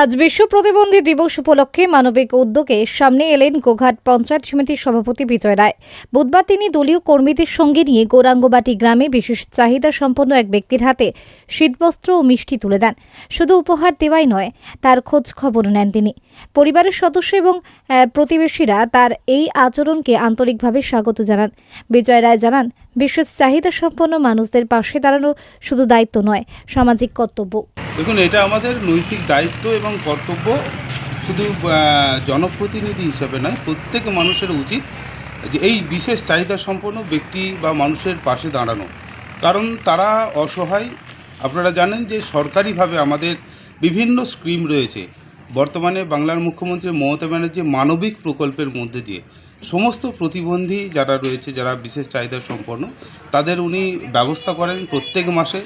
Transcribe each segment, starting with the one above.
আজ বিশ্ব প্রতিবন্ধী দিবস উপলক্ষে মানবিক উদ্যোগে সামনে এলেন গোঘাট পঞ্চায়েত সমিতির সভাপতি বিজয় রায়। বুধবার তিনি দলীয় কর্মীদের সঙ্গে নিয়ে গৌরাঙ্গবাটি গ্রামে বিশেষ চাহিদা সম্পন্ন এক ব্যক্তির হাতে শীতবস্ত্র ও মিষ্টি তুলে দেন। শুধু উপহার দেওয়াই নয়, তার খোঁজ খবর নেন তিনি। পরিবারের সদস্য এবং প্রতিবেশীরা তার এই আচরণকে আন্তরিকভাবে স্বাগত জানান। বিজয় রায় জানান, বিশেষ চাহিদা সম্পন্ন মানুষদের পাশে দাঁড়ানো শুধু দায়িত্ব নয়, সামাজিক কর্তব্য। দেখুন, এটা আমাদের নৈতিক দায়িত্ব এবং কর্তব্য। শুধু জনপ্রতিনিধি হিসাবে নয়, প্রত্যেক মানুষের উচিত যে এই বিশেষ চাহিদা সম্পন্ন ব্যক্তি বা মানুষের পাশে দাঁড়ানো। কারণ তারা অসহায়। আপনারা জানেন যে সরকারিভাবে আমাদের বিভিন্ন স্কিম রয়েছে। বর্তমানে বাংলার মুখ্যমন্ত্রী মমতা ব্যানার্জি মানবিক প্রকল্পের মধ্যে দিয়ে সমস্ত প্রতিবন্ধী যারা রয়েছে, যারা বিশেষ চাহিদা সম্পন্ন, তাদের উনি ব্যবস্থা করেন প্রত্যেক মাসে।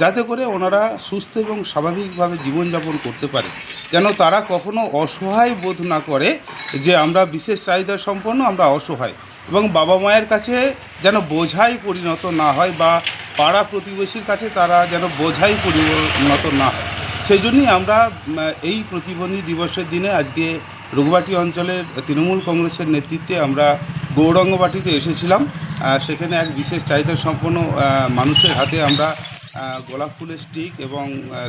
যাতে করে ওনারা সুস্থ এবং স্বাভাবিকভাবে জীবনযাপন করতে পারে। যেন তারা কখনো অসহায় বোধ না করে যে আমরা বিশেষ চাহিদা সম্পন্ন, আমরা অসহায়। এবং বাবা মায়ের কাছে যেন বোঝাই পরিণত না হয় বা পাড়া প্রতিবেশীর কাছে তারা যেন বোঝাই পরিণত না হয়। সেই জন্যই আমরা এই প্রতিবন্ধী দিবসের দিনে আজকে রঘুবাটি অঞ্চলের তৃণমূল কংগ্রেসের নেতৃত্বে আমরা গৌরঙ্গবাটিতে এসেছিলাম। সেখানে এক বিশেষ চাহিদা সম্পন্ন মানুষের হাতে আমরা গোলাপ ফুলের স্টিক এবং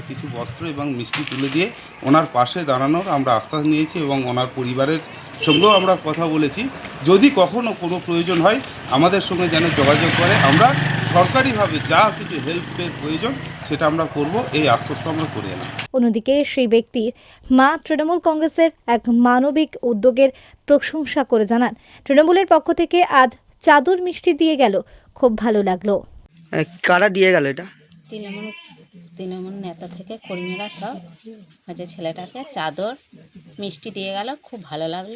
কিছু বস্ত্র এবং মিষ্টি তুলে দিয়ে ওনার পাশে দাঁড়ানোর আমরা আশ্বাস নিয়েছি এবং ওনার পরিবারের সঙ্গেও আমরা কথা বলেছি। যদি কখনো কোনো প্রয়োজন হয় আমাদের সঙ্গে যেন যোগাযোগ করে আমরা সরকারিভাবে যা কিছু হেল্পের প্রয়োজন সেটা আমরা করব এই আশ্বস্ত আমরা করে এলাম। অন্যদিকে সেই ব্যক্তির মা তৃণমূল কংগ্রেসের এক মানবিক উদ্যোগের প্রশংসা করে জানান। তৃণমূলের পক্ষ থেকে আজ চাদর মিষ্টি দিয়ে গেল খুব ভালো লাগল। কারা দিয়ে গেল এটা? তৃণমূল তৃণমূল নেতা থেকে কর্মীরা সব হচ্ছে ছেলেটাকে চাদর মিষ্টি দিয়ে গেল, খুব ভালো লাগল।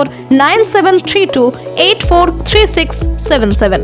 nine seven three two eight four three six seven seven.